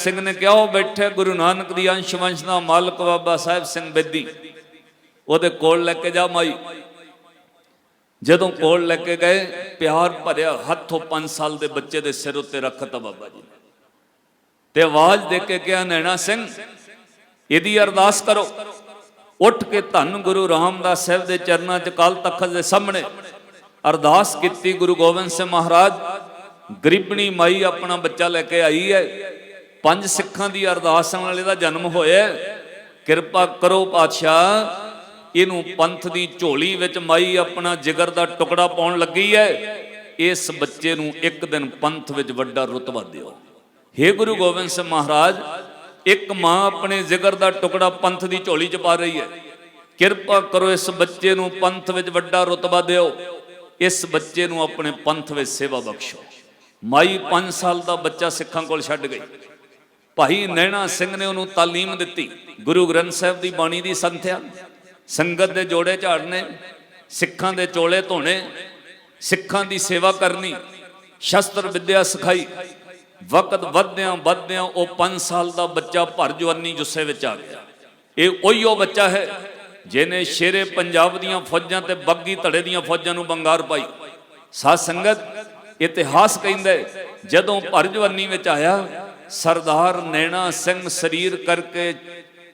ਸਿੰਘ ਨੇ ਕਿਹਾ, ਉਹ ਬੈਠੇ ਗੁਰੂ ਨਾਨਕ ਦੀ ਅੰਸ਼ ਵੰਸ਼ ਦਾ ਮਾਲਕ ਬਾਬਾ ਸਾਹਿਬ ਸਿੰਘ ਬੇਦੀ। ਉਹਦੇ ਕੋਲ ਲੈ ਕੇ ਜਾ ਮਾਈ। ਜਦੋਂ ਕੋਲ ਲੈ ਕੇ ਗਏ, ਪਿਆਰ ਭਰਿਆ ਹੱਥੋਂ 5 ਸਾਲ ਦੇ ਬੱਚੇ ਦੇ ਸਿਰ ਉੱਤੇ ਰੱਖਤਾ ਬਾਬਾ ਜੀ ਤੇ ਆਵਾਜ਼ ਦੇ ਕੇ ਕਿਹਾ, ਨੈਣਾ ਸਿੰਘ, ਇਹਦੀ ਅਰਦਾਸ ਕਰੋ। ਉੱਠ ਕੇ ਧੰਨ ਗੁਰੂ ਰਾਮਦਾਸ ਸਾਹਿਬ ਦੇ ਚਰਨਾਂ 'ਚ ਕਾਲ ਤਖਤ ਦੇ ਸਾਹਮਣੇ ਅਰਦਾਸ ਕੀਤੀ ਗੁਰੂ ਗੋਬਿੰਦ ਸਿੰਘ ਮਹਾਰਾਜ, ਗਰੀਬਣੀ ਮਾਈ ਆਪਣਾ ਬੱਚਾ ਲੈ ਕੇ ਆਈ ਹੈ। ਪੰਜ ਸਿੱਖਾਂ ਦੀ ਅਰਦਾਸਾਂ ਨਾਲ ਇਹਦਾ ਜਨਮ ਹੋਇਆ ਕਿਰਪਾ ਕਰੋ ਪਾਤਸ਼ਾਹ, ਇਹਨੂੰ ਪੰਥ ਦੀ ਝੋਲੀ ਵਿੱਚ ਮਾਈ ਆਪਣਾ ਜਿਗਰ ਦਾ ਟੁਕੜਾ ਪਾਉਣ ਲੱਗੀ ਹੈ। ਇਸ ਬੱਚੇ ਨੂੰ ਇੱਕ ਦਿਨ ਪੰਥ ਵਿੱਚ ਵੱਡਾ ਰੁਤਬਾ ਦਿਓ। ਹੇ ਗੁਰੂ ਗੋਬਿੰਦ ਸਿੰਘ ਮਹਾਰਾਜ, ਇੱਕ ਮਾਂ ਆਪਣੇ ਜਿਗਰ ਦਾ ਟੁਕੜਾ ਪੰਥ ਦੀ ਝੋਲੀ 'ਚ ਪਾ ਰਹੀ ਹੈ। ਕਿਰਪਾ ਕਰੋ ਇਸ ਬੱਚੇ ਨੂੰ ਪੰਥ ਵਿੱਚ ਵੱਡਾ ਰੁਤਬਾ ਦਿਓ। ਇਸ ਬੱਚੇ ਨੂੰ ਆਪਣੇ ਪੰਥ ਵਿੱਚ ਸੇਵਾ ਬਖਸ਼ੋ। ਮਾਈ 5 ਸਾਲ ਦਾ ਬੱਚਾ ਸਿੱਖਾਂ ਕੋਲ ਛੱਡ ਗਈ। ਭਾਈ ਨੈਣਾ ਸਿੰਘ ਨੇ ਉਹਨੂੰ ਤਾਲੀਮ ਦਿੱਤੀ। ਗੁਰੂ ਗ੍ਰੰਥ ਸਾਹਿਬ ਦੀ ਬਾਣੀ ਦੀ ਸੰਥਿਆ। ਸੰਗਤ ਦੇ ਜੋੜੇ ਝਾੜਨੇ, ਸਿੱਖਾਂ ਦੇ ਚੋਲੇ ਧੋਣੇ, ਸਿੱਖਾਂ ਦੀ ਸੇਵਾ ਕਰਨੀ, ਸ਼ਸਤਰ ਵਿਦਿਆ ਸਿਖਾਈ। ਵਕਤ ਵਧਦਿਆਂ ਵਧਦਿਆਂ ਉਹ 5 ਸਾਲ ਦਾ ਬੱਚਾ ਭਰ ਜਵਾਨੀ ਜੁੱਸੇ ਵਿੱਚ ਆ ਗਿਆ। ਇਹ ਉਹੀ ਉਹ ਬੱਚਾ ਹੈ ਜਿਹਨੇ ਸ਼ੇਰੇ ਪੰਜਾਬ ਦੀਆਂ ਫੌਜਾਂ ਤੇ ਬੱਗੀ ਧੜੇ ਦੀਆਂ ਫੌਜਾਂ ਨੂੰ ਬੰਗਾਰ ਪਾਈ। ਸਾਧ ਸੰਗਤ ਇਤਿਹਾਸ ਕਹਿੰਦਾ ਜਦੋਂ ਭਰ ਜਵਾਨੀ ਵਿੱਚ ਆਇਆ ਸਰਦਾਰ ਨੈਣਾ ਸਿੰਘ ਸਰੀਰ ਕਰਕੇ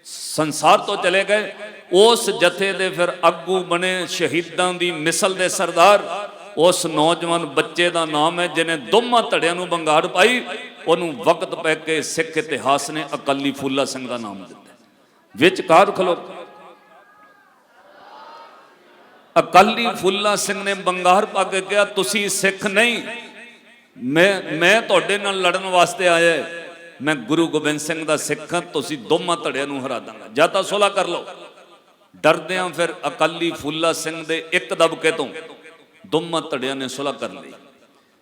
ਸੰਸਾਰ ਤੋਂ ਚਲੇ ਗਏ। ਉਸ ਜਥੇ ਦੇ ਫਿਰ ਆਗੂ ਬਣੇ ਸ਼ਹੀਦਾਂ ਦੀ ਮਿਸਲ ਦੇ ਸਰਦਾਰ। ਉਸ ਨੌਜਵਾਨ ਬੱਚੇ ਦਾ ਨਾਮ ਹੈ, ਜਿਹਨੇ ਦੋਵਾਂ ਧੜਿਆਂ ਨੂੰ ਬੰਗਾੜ ਪਾਈ। ਉਹਨੂੰ ਵਕਤ ਪੈ ਕੇ ਸਿੱਖ ਇਤਿਹਾਸ ਨੇ ਅਕਾਲੀ ਫੂਲਾ ਸਿੰਘ ਦਾ ਨਾਮ ਦਿੱਤਾ। ਵਿੱਚ ਕਾਰ ਖਲੋ। ਅਕਾਲੀ ਫੂਲਾ ਸਿੰਘ ਨੇ ਬੰਗਾਰ ਪਾ ਕੇ ਕਿਹਾ, ਤੁਸੀਂ ਸਿੱਖ ਨਹੀਂ, ਮੈਂ ਮੈਂ ਤੁਹਾਡੇ ਨਾਲ ਲੜਨ ਵਾਸਤੇ ਆਇਆ ਮੈਂ ਗੁਰੂ ਗੋਬਿੰਦ ਸਿੰਘ ਦਾ ਸਿੱਖ ਹਾਂ, ਤੁਸੀਂ ਦੋਵਾਂ ਧੜਿਆਂ ਨੂੰ ਹਰਾ ਦਾਂਗਾ। ਜਾਂ ਤਾਂ ਸੁਲਾ ਕਰ ਲਓ। ਡਰਦਿਆਂ ਫਿਰ ਅਕਾਲੀ ਫੂਲਾ ਸਿੰਘ ਦੇ ਇੱਕ ਦਬਕੇ ਤੋਂ ਦੋਵਾਂ ਧੜਿਆਂ ਨੇ ਸੁਲਾ ਕਰ ਲਈ।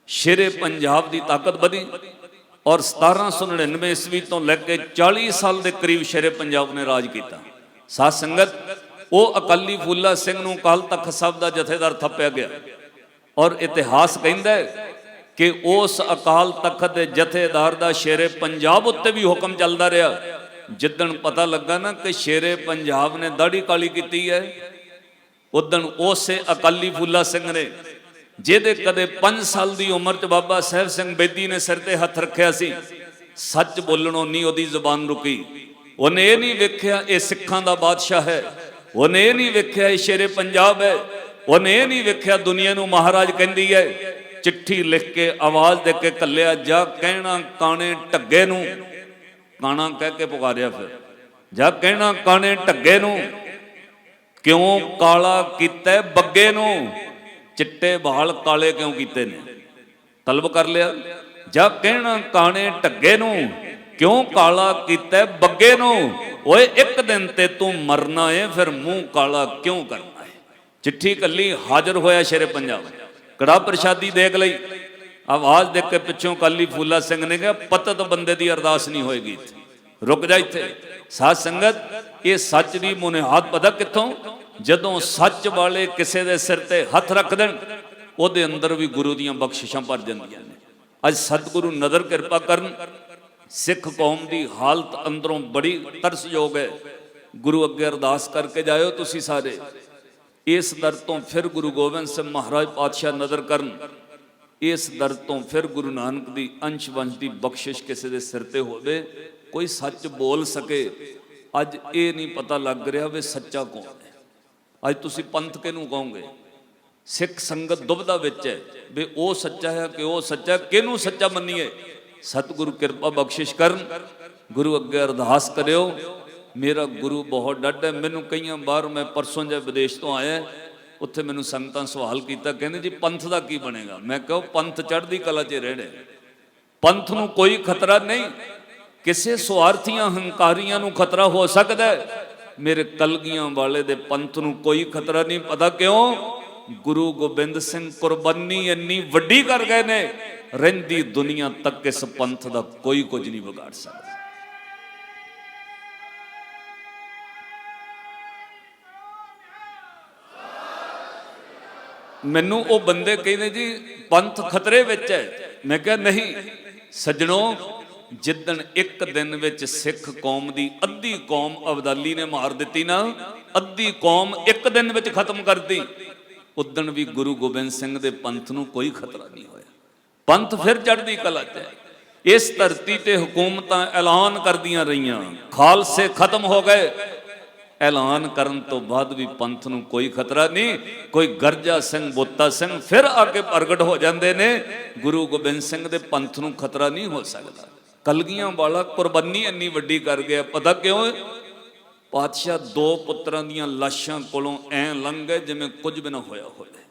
ਸ਼ੇਰੇ ਪੰਜਾਬ ਦੀ ਤਾਕਤ ਵਧੀ ਔਰ 1799 ਈਸਵੀ ਤੋਂ ਲੈ ਕੇ 40 ਸਾਲ ਦੇ ਕਰੀਬ ਸ਼ੇਰੇ ਪੰਜਾਬ ਨੇ ਰਾਜ ਕੀਤਾ। ਸਾਧ ਸੰਗਤ, ਉਹ ਅਕਾਲੀ ਫੂਲਾ ਸਿੰਘ ਨੂੰ ਕਾਲ ਤਖਤ ਸਾਹਿਬ ਦਾ ਜਥੇਦਾਰ ਥੱਪਿਆ ਗਿਆ। ਔਰ ਇਤਿਹਾਸ ਕਹਿੰਦਾ ਹੈ ਕਿ ਉਸ ਅਕਾਲ ਤਖਤ ਦੇ ਜਥੇਦਾਰ ਦਾ ਸ਼ੇਰੇ ਪੰਜਾਬ ਉੱਤੇ ਵੀ ਹੁਕਮ ਚੱਲਦਾ ਰਿਹਾ। ਜਿੱਦਣ ਪਤਾ ਲੱਗਾ ਨਾ ਕਿ ਸ਼ੇਰੇ ਪੰਜਾਬ ਨੇ ਦਾੜੀ ਕਾਲੀ ਕੀਤੀ ਹੈ, ਉਦਣ ਉਸੇ ਅਕਾਲੀ ਫੂਲਾ ਸਿੰਘ ਨੇ, ਜਿਹਦੇ ਕਦੇ 5 ਸਾਲ ਦੀ ਉਮਰ 'ਚ ਬਾਬਾ ਸਾਹਿਬ ਸਿੰਘ ਬੇਦੀ ਨੇ ਸਿਰ ਤੇ ਹੱਥ ਰੱਖਿਆ ਸੀ, ਸੱਚ ਬੋਲਣੋਂ ਨਹੀਂ ਉਹਦੀ ਜ਼ੁਬਾਨ ਰੁਕੀ। ਉਹਨੇ ਇਹ ਨਹੀਂ ਵੇਖਿਆ ਇਹ ਸਿੱਖਾਂ ਦਾ ਬਾਦਸ਼ਾਹ ਹੈ, ਉਹਨੇ ਇਹ ਨਹੀਂ ਵੇਖਿਆ ਇਹ ਸ਼ੇਰੇ ਪੰਜਾਬ ਹੈ, ਉਹਨੇ ਇਹ ਨਹੀਂ ਵੇਖਿਆ ਦੁਨੀਆ ਨੂੰ ਮਹਾਰਾਜ ਕਹਿੰਦੀ ਹੈ ਚਿੱਠੀ ਲਿਖ ਕੇ, ਆਵਾਜ਼ ਦੇ ਕੇ ਕੱਲਿਆ ਜਾ ਕਹਿਣਾ ਕਾਣੇ ਢੱਗੇ ਨੂੰ। ਕਾਣਾ ਕਹਿ ਕੇ ਪੁਕਾਰਿਆ ਫਿਰ। ਜਾ ਕਹਿਣਾ ਕਾਣੇ ਢੱਗੇ ਨੂੰ, ਕਿਉਂ ਕਾਲਾ ਕੀਤਾ ਬੱਗੇ ਨੂੰ? ਚਿੱਟੇ ਵਾਲ ਕਾਲੇ ਕਿਉਂ ਕੀਤੇ ਨੇ? ਤਲਬ ਕਰ ਲਿਆ। ਜਾਂ ਕਹਿਣਾ ਕਾਣੇ ਢੱਗੇ ਨੂੰ, ਕਿਉਂ ਕਾਲਾ ਕੀਤਾ ਬੱਗੇ ਨੂੰ? ਓਏ, ਇੱਕ ਦਿਨ ਤੇ ਤੂੰ ਮਰਨਾ ਏ, ਫਿਰ ਮੂੰਹ ਕਾਲਾ ਕਿਉਂ ਕਰਨਾ ਏ? ਚਿੱਠੀ ਕੱਲੀ ਹਾਜ਼ਰ ਹੋਇਆ ਸ਼ੇਰੇ ਪੰਜਾਬ ਕੜਾ ਪ੍ਰਸ਼ਾਦੀ ਦੇਖ ਲਈ। ਆਵਾਜ਼ ਦੇਖ ਕੇ ਪਿੱਛੋਂ ਕਾਲੀ ਫੂਲਾ ਸਿੰਘ ਨੇ ਕਿਹਾ, ਪਤਤ ਬੰਦੇ ਦੀ ਅਰਦਾਸ ਨਹੀਂ ਹੋਏਗੀ ਰੁਕ ਜਾ ਇੱਥੇ। ਸਾਧ ਸੰਗਤ, ਇਹ ਸੱਚ ਦੀ ਮੁਨਿਹਾਦ ਪਤਾ ਕਿੱਥੋਂ? ਜਦੋਂ ਸੱਚ ਵਾਲੇ ਕਿਸੇ ਦੇ ਸਿਰ ਤੇ ਹੱਥ ਰੱਖ ਦੇਣ, ਉਹਦੇ ਅੰਦਰ ਵੀ ਗੁਰੂ ਦੀਆਂ ਬਖਸ਼ਿਸ਼ਾਂ ਭਰ ਜਾਂਦੀਆਂ ਨੇ। ਅੱਜ ਸਤਿਗੁਰੂ ਨਜ਼ਰ ਕਿਰਪਾ ਕਰਨ, ਸਿੱਖ ਕੌਮ ਦੀ ਹਾਲਤ ਅੰਦਰੋਂ ਬੜੀ ਤਰਸਯੋਗ ਹੈ। ਗੁਰੂ ਅੱਗੇ ਅਰਦਾਸ ਕਰਕੇ ਜਾਇਓ ਤੁਸੀਂ ਸਾਰੇ। ਇਸ ਦਰ ਤੋਂ ਫਿਰ ਗੁਰੂ ਗੋਬਿੰਦ ਸਿੰਘ ਮਹਾਰਾਜ ਪਾਤਸ਼ਾਹ ਨਜ਼ਰ ਕਰਨ, ਇਸ ਦਰ ਤੋਂ ਫਿਰ ਗੁਰੂ ਨਾਨਕ ਦੀ ਅੰਸ਼ ਵੰਸ਼ ਦੀ ਬਖਸ਼ਿਸ਼ ਕਿਸੇ ਦੇ ਸਿਰ ਤੇ ਹੋਵੇ, ਕੋਈ ਸੱਚ ਬੋਲ ਸਕੇ, ਅੱਜ ਇਹ ਨਹੀਂ ਪਤਾ ਲੱਗ ਰਿਹਾ ਵੀ ਸੱਚਾ ਕੌਣ ਹੈ। ਅੱਜ ਤੁਸੀਂ ਪੰਥ ਕਿਹਨੂੰ ਕਹੋਗੇ? ਸਿੱਖ ਸੰਗਤ ਦੁਬਦਾ ਵਿੱਚ ਹੈ ਵੀ ਉਹ ਸੱਚਾ ਹੈ ਕਿ ਉਹ ਸੱਚਾ, ਕਿਹਨੂੰ ਸੱਚਾ ਮੰਨੀਏ? ਸਤਿਗੁਰੂ ਕਿਰਪਾ ਬਖਸ਼ਿਸ਼ ਕਰਨ, ਗੁਰੂ ਅੱਗੇ ਅਰਦਾਸ ਕਰਿਓ। ਮੇਰਾ ਗੁਰੂ ਬਹੁਤ ਡੱਡ ਹੈ। ਮੈਨੂੰ ਕਈਆਂ ਬਾਹਰ ਮੈਂ ਪਰਸੋਂ ਜੇ ਵਿਦੇਸ਼ ਤੋਂ ਆਇਆ ਉੱਥੇ ਮੈਨੂੰ ਸੰਗਤਾਂ ਸਵਾਲ ਕੀਤਾ, ਕਹਿੰਦੇ ਜੀ ਪੰਥ ਦਾ ਕੀ ਬਣੇਗਾ? ਮੈਂ ਕਹਾਂ ਪੰਥ ਚੜ੍ਹਦੀ ਕਲਾ 'ਚ ਰਹਿਣੇ ਪੰਥ ਨੂੰ ਕੋਈ ਖਤਰਾ ਨਹੀਂ। ਕਿਸੇ ਸਵਾਰਥੀਆਂ, ਹੰਕਾਰੀਆਂ ਨੂੰ ਖਤਰਾ ਹੋ ਸਕਦਾ ਹੈ। ਮੇਰੇ ਕਲਗੀਆਂ ਵਾਲੇ ਦੇ ਪੰਥ ਨੂੰ ਕੋਈ ਖਤਰਾ ਨਹੀਂ। ਪਤਾ ਕਿਉਂ? ਗੁਰੂ ਗੋਬਿੰਦ ਸਿੰਘ ਕੁਰਬਾਨੀ ਇੰਨੀ ਵੱਡੀ ਕਰ ਗਏ ਨੇ। ਰਹਿੰਦੀ ਦੁਨੀਆ ਤੱਕ ਇਸ ਪੰਥ ਦਾ ਕੋਈ ਕੁਝ ਨਹੀਂ ਵਿਗਾੜ ਸਕਦਾ। ਮੈਨੂੰ ਉਹ ਬੰਦੇ ਕਹਿੰਦੇ ਜੀ, ਪੰਥ ਖਤਰੇ ਵਿੱਚ ਹੈ। ਮੈਂ ਕਿਹਾ, ਨਹੀਂ, ਸੱਜਣੋ, ਜਿੱਦਣ ਇੱਕ ਦਿਨ ਵਿੱਚ ਸਿੱਖ ਕੌਮ ਦੀ ਅੱਧੀ ਕੌਮ ਅਬਦਾਲੀ ਨੇ ਮਾਰ ਦਿੱਤੀ ਨਾ, ਅੱਧੀ ਕੌਮ ਇੱਕ ਦਿਨ ਵਿੱਚ ਖਤਮ ਕਰਦੀ, ਉਦਣ ਵੀ ਗੁਰੂ ਗੋਬਿੰਦ ਸਿੰਘ ਦੇ ਪੰਥ ਨੂੰ ਕੋਈ ਖਤਰਾ ਨਹੀਂ ਹੋਇਆ। ਪੰਥ ਫਿਰ ਚੜ੍ਹਦੀ ਕਲਾ 'ਚ ਹੈ। ਇਸ ਧਰਤੀ ਤੇ ਹਕੂਮਤਾਂ ਐਲਾਨ ਕਰਦੀਆਂ ਰਹੀਆਂ। ਖਾਲਸੇ ਖਤਮ ਹੋ ਗਏ। ਐਲਾਨ ਕਰਨ ਤੋਂ ਬਾਅਦ ਵੀ ਪੰਥ ਨੂੰ ਕੋਈ ਖਤਰਾ ਨਹੀਂ, ਕੋਈ ਗਰਜਾ ਸਿੰਘ, ਬੋਤਾ ਸਿੰਘ ਫਿਰ ਆ ਕੇ ਪ੍ਰਗਟ ਹੋ ਜਾਂਦੇ ਨੇ। ਗੁਰੂ ਗੋਬਿੰਦ ਸਿੰਘ ਦੇ ਪੰਥ ਨੂੰ ਖਤਰਾ ਨਹੀਂ ਹੋ ਸਕਦਾ। ਕਲਗੀਆਂ ਵਾਲਾ ਕੁਰਬਾਨੀ ਇੰਨੀ ਵੱਡੀ ਕਰ ਗਿਆ, ਪਤਾ ਕਿਉਂ? ਪਾਤਸ਼ਾਹ ਦੋ ਪੁੱਤਰਾਂ ਦੀਆਂ ਲਾਸ਼ਾਂ ਕੋਲੋਂ ਐ ਲੰਘ ਗਏ ਜਿਵੇਂ ਕੁਝ ਵੀ ਨਾ ਹੋਇਆ ਹੋਵੇ।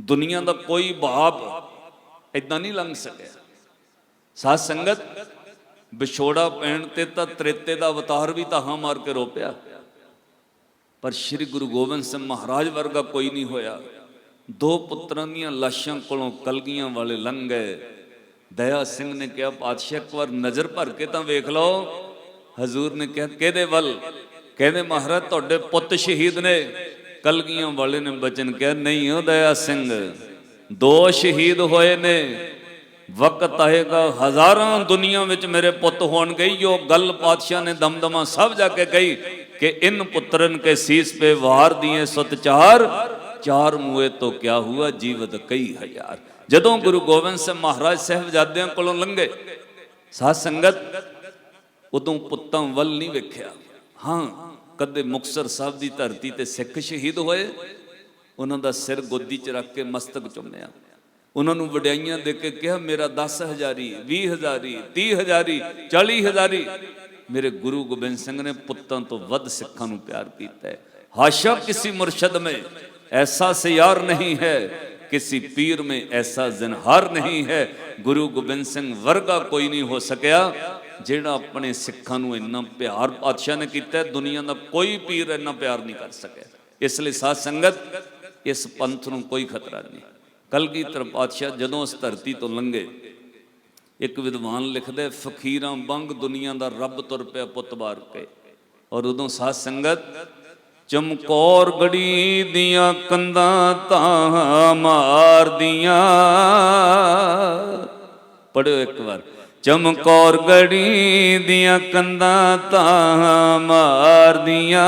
ਦੁਨੀਆ ਦਾ ਕੋਈ ਬਾਪ ਇਦਾਂ ਨਹੀਂ ਲੰਘ ਸਕਿਆ। ਸਾਧ ਸੰਗਤ, ਵਿਛੋੜਾ ਪੈਣ ਤੇ ਤਾਂ ਤ੍ਰੇਤੇ ਦਾ ਅਵਤਾਰ ਵੀ ਤਾਹਾਂ ਮਾਰ ਕੇ ਰੋਪਿਆ। ਪਰ ਸ੍ਰੀ ਗੁਰੂ ਗੋਬਿੰਦ ਸਿੰਘ ਮਹਾਰਾਜ ਵਰਗਾ ਕੋਈ ਨਹੀਂ ਹੋਇਆ। ਦੋ ਪੁੱਤਰਾਂ ਦੀਆਂ ਲਾਸ਼ਾਂ ਕੋਲੋਂ ਕਲਗੀਆਂ ਵਾਲੇ ਲੰਘ ਗਏ। ਦਇਆ ਸਿੰਘ ਨੇ ਕਿਹਾ, ਪਾਤਸ਼ਾਹ, ਇੱਕ ਵਾਰ ਨਜ਼ਰ ਭਰ ਕੇ ਤਾਂ ਵੇਖ ਲਓ। ਹਜ਼ੂਰ ਨੇ ਕਿਹਾ, ਕਿਹਦੇ ਵੱਲ? ਕਹਿੰਦੇ, ਮਹਾਰਾਜ, ਤੁਹਾਡੇ ਪੁੱਤ ਸ਼ਹੀਦ ਨੇ। ਕਲਗੀਆਂ ਵਾਲੇ ਨੇ ਬਚਨ ਕਿਹਾ, ਨਹੀਂ ਉਹ ਦਇਆ ਸਿੰਘ, ਦੋ ਸ਼ਹੀਦ ਹੋਏ ਨੇ। ਵਕਤ ਆਏਗਾ, ਹਜ਼ਾਰਾਂ ਦੁਨੀਆ ਵਿੱਚ ਮੇਰੇ ਪੁੱਤ ਹੋਣਗੇ। ਜੋ ਗੱਲ ਪਾਤਸ਼ਾਹ ਨੇ ਦਮਦਮਾ ਸਭ ਜਾ ਕੇ ਕਹੀ। ਕਿ ਇਨ ਪੁੱਤਰਨ ਕੇ ਸੀਸ ਪੇ ਵਾਰ ਦੀਏ ਸਤ ਚਾਰ ਮੂਏ ਤੋਂ ਕਿਆ ਹੁਆ ਜੀਵਤ ਕਈ ਹਜ਼ਾਰ। ਜਦੋਂ ਗੁਰੂ ਗੋਬਿੰਦ ਸਿੰਘ ਮਹਾਰਾਜ ਸਾਹਿਬਜ਼ਾਦਿਆਂ ਕੋਲੋਂ ਲੰਘੇ, ਸਾਧ ਸੰਗਤ ਉਦੋਂ ਪੁੱਤਾਂ ਵੱਲ ਨਹੀਂ ਵੇਖਿਆ। ਹਾਂ, ਕਦੇ ਮੁਕਸਰ ਸਾਹਿਬ ਦੀ ਧਰਤੀ ਤੇ ਸਿੱਖ ਸ਼ਹੀਦ ਹੋਏ, ਉਹਨਾਂ ਦਾ ਸਿਰ ਗੋਦੀ 'ਚ ਰੱਖ ਕੇ ਮਸਤਕ ਚੁੰਮਿਆ। ਉਹਨਾਂ ਨੂੰ ਵਡਿਆਈਆਂ ਦੇ ਕੇ ਕਿਹਾ, ਮੇਰਾ 10 ਹਜ਼ਾਰੀ 20 ਹਜ਼ਾਰੀ 30 ਹਜ਼ਾਰੀ 40 ਹਜ਼ਾਰੀ ਮੇਰੇ ਗੁਰੂ ਗੋਬਿੰਦ ਸਿੰਘ ਨੇ ਪੁੱਤਾਂ ਤੋਂ ਵੱਧ ਸਿੱਖਾਂ ਨੂੰ ਪਿਆਰ ਕੀਤਾ ਹੈ। ਹਾਸ਼ਾ ਕਿਸੇ ਮੁਰਸ਼ਦ ਮੇ, ਐਸਾ ਸਿਆਰ ਨਹੀਂ ਹੈ। ਕਿਸੇ ਪੀਰ ਮੇ, ਐਸਾ ਜ਼ਿਨਹਾਰ ਨਹੀਂ ਹੈ। ਗੁਰੂ ਗੋਬਿੰਦ ਸਿੰਘ ਵਰਗਾ ਕੋਈ ਨਹੀਂ ਹੋ ਸਕਿਆ, ਜਿਹੜਾ ਆਪਣੇ ਸਿੱਖਾਂ ਨੂੰ ਇੰਨਾ ਪਿਆਰ ਪਾਤਸ਼ਾਹ ਨੇ ਕੀਤਾ ਦੁਨੀਆ ਦਾ ਕੋਈ ਪੀਰ ਇੰਨਾ ਪਿਆਰ ਨਹੀਂ ਕਰ ਸਕਿਆ। ਇਸ ਲਈ ਸਾਧ ਸੰਗਤ, ਇਸ ਪੰਥ ਨੂੰ ਕੋਈ ਖਤਰਾ ਨਹੀਂ। ਕਲਗੀਧਰ ਪਾਤਸ਼ਾਹ ਜਦੋਂ ਇਸ ਧਰਤੀ ਤੋਂ ਲੰਘੇ ਇੱਕ ਵਿਦਵਾਨ ਲਿਖਦਾ ਫਕੀਰਾਂ ਬੰਗ ਦੁਨੀਆ ਦਾ ਰੱਬ ਤੁਰ ਪਿਆ ਪੁੱਤ ਬਾਰ ਕੇ। ਔਰ ਉਦੋਂ ਸਾਧ ਸੰਗਤ, ਚਮਕੌਰ ਗੜੀ ਦੀਆਂ ਕੰਧਾਂ ਤਾਂ ਮਾਰਦੀਆਂ। ਪੜਿਓ ਇੱਕ ਵਾਰ, ਚਮਕੌਰ ਗੜੀ ਦੀਆਂ ਕੰਧਾਂ ਤਾਂ ਮਾਰਦੀਆਂ।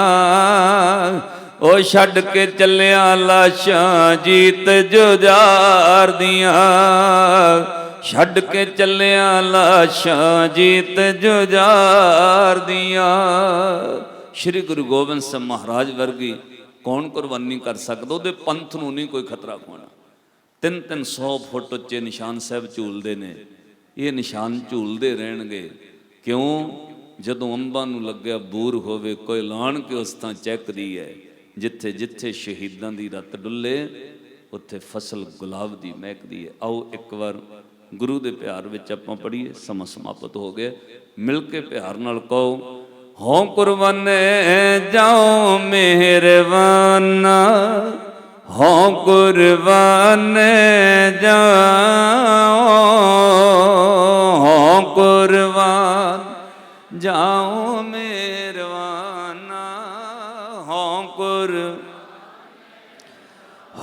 ਉਹ ਛੱਡ ਕੇ ਚੱਲਿਆ ਲਾਸ਼ਾਂ ਜੀਤ ਜੁਝਾਰ ਦੀਆਂ ਛੱਡ ਕੇ ਚੱਲਿਆ ਲਾਸ਼ਾਂ ਜੀਤ ਜੁਝਾਰ ਦੀਆਂ। ਸ੍ਰੀ ਗੁਰੂ ਗੋਬਿੰਦ ਸਿੰਘ ਮਹਾਰਾਜ ਵਰਗੀ ਕੌਣ ਕੁਰਬਾਨੀ ਕਰ ਸਕਦਾ? ਉਹਦੇ ਪੰਥ ਨੂੰ ਨਹੀਂ ਕੋਈ ਖਤਰਾ ਹੋਣਾ ਤਿੰਨ ਤਿੰਨ ਸੌ ਫੁੱਟ ਉੱਚੇ ਨਿਸ਼ਾਨ ਸਾਹਿਬ ਝੂਲਦੇ ਨੇ। ਇਹ ਨਿਸ਼ਾਨ ਝੂਲਦੇ ਰਹਿਣਗੇ। ਕਿਉਂ? ਜਦੋਂ ਅੰਬਾਂ ਨੂੰ ਲੱਗਿਆ ਬੂਰ ਹੋਵੇ, ਕੋਈ ਲਾਣ ਕੇ ਉਸ ਤਾਂ ਚੱਕਦੀ ਹੈ। ਜਿੱਥੇ ਜਿੱਥੇ ਸ਼ਹੀਦਾਂ ਦੀ ਰਤ ਡੁੱਲੇ, ਉੱਥੇ ਫਸਲ ਗੁਲਾਬ ਦੀ ਮਹਿਕਦੀ ਹੈ। ਆਓ ਇੱਕ ਵਾਰ ਗੁਰੂ ਦੇ ਪਿਆਰ ਵਿੱਚ ਆਪਾਂ ਪੜ੍ਹੀਏ, ਸਮਾਂ ਸਮਾਪਤ ਹੋ ਗਿਆ। ਮਿਲ ਕੇ ਪਿਆਰ ਨਾਲ ਕਹੋ ਹੋਂ ਕੁਰਬਾਨੇ ਜਾਓ ਮਿਹਰਬਾਨਾ ਹੋਂ ਕੁਰਬਾਨੇ ਜਾਓ ਹੋਂ ਕੁਰਬਾਨ ਜਾਓ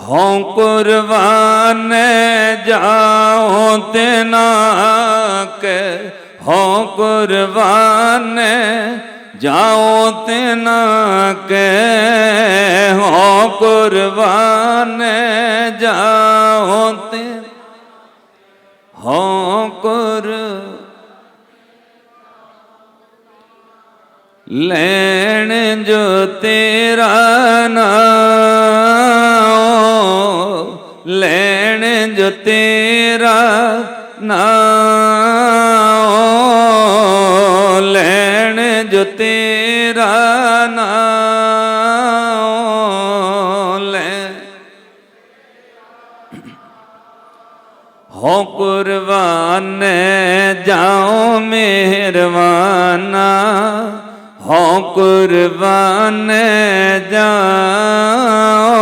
ਹੋਂ ਕੁਰਬਾਨ ਜਾਓ ਤੇ ਕੇ, ਹਉ ਕੁਰਬਾਨ ਜਾਓ ਤੇ ਕੇ, ਹਉ ਕੁਰਬਾਨ ਜਾਓ ਤੇ ਹੋਂ ਕੁਰ ਲੈਣ ਜੋ ਤੇਰਾ ਨਾਮ ਤੇਰਾ ਨਾਮ ਲੈਣ ਜੋ ਤੇਰਾ ਨਾਮ ਲੈ ਹੋ ਕੁਰਬਾਨ ਜਾਓ ਮਿਹਰਬਾਨਾ। ਹੋਂ ਕੁਰਬਾਨ ਜਾਓ,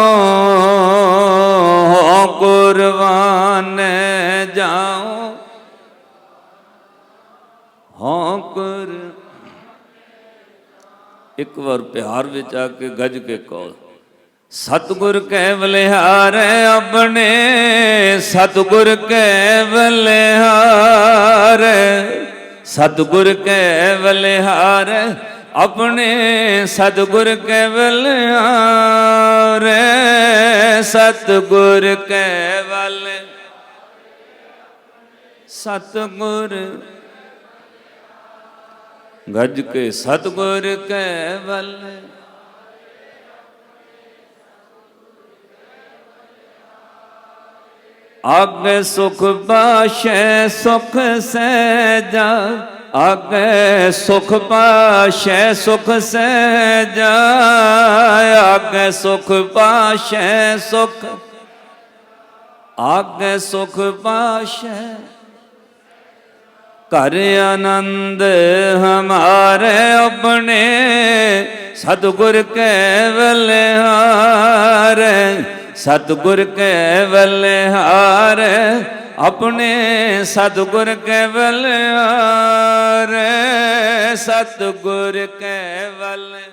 ਹੋ ਕੁਰਬਾਨ ਜਾਓ। ਹੋਂ ਕੁਰ ਇੱਕ ਵਾਰ ਪਿਆਰ ਵਿੱਚ ਆ ਕੇ ਗੱਜ ਕੇ ਕਹੋ, ਸਤਿਗੁਰ ਕੈ ਬਲਿਹਾਰ ਆਪਣੇ, ਸਤਿਗੁਰ ਕੈ ਬਲਿਹਾਰੈ ਸਤਿਗੁਰ ਕੈ ਬਲਿਹਾਰ ਆਪਣੇ ਸਤਿਗੁਰ ਕੇਵਲ ਬਲਿਹਾਰ ਸਤਿਗੁਰ ਕੇਵਲ। ਬਲ ਸਤਿਗੁਰ ਗੱਜ ਕੇ ਸਤਿਗੁਰ ਕੇਵਲ। ਬਲ ਆਗੇ ਸੁਖ ਬਾਸ਼ੈ ਸੁਖ ਸਹਿਜਾ। ਆਗੇ ਸੁਖ ਪਾਸ਼ੈ, ਸੁਖ ਸਹਿਜਾ। ਆਗੇ ਸੁਖ ਪਾਸ਼ੈ, ਸੁਖ। ਆਗੇ ਸੁਖ ਪਾਸ਼ੈ। ਘਰ ਆਨੰਦ ਹਮਾਰੇ ਆਪਣੇ, ਸਤਿਗੁਰ ਕੈ ਬਲਿਹਾਰੇ ਸਤਿਗੁਰ ਕੈ ਬਲਿਹਾਰੇ ਆਪਣੇ ਸਤਿਗੁਰ ਕੇਵਲ ਬਲਿਹਾਰੇ ਸਤਿਗੁਰ ਕੈ ਬਲਿਹਾਰੇ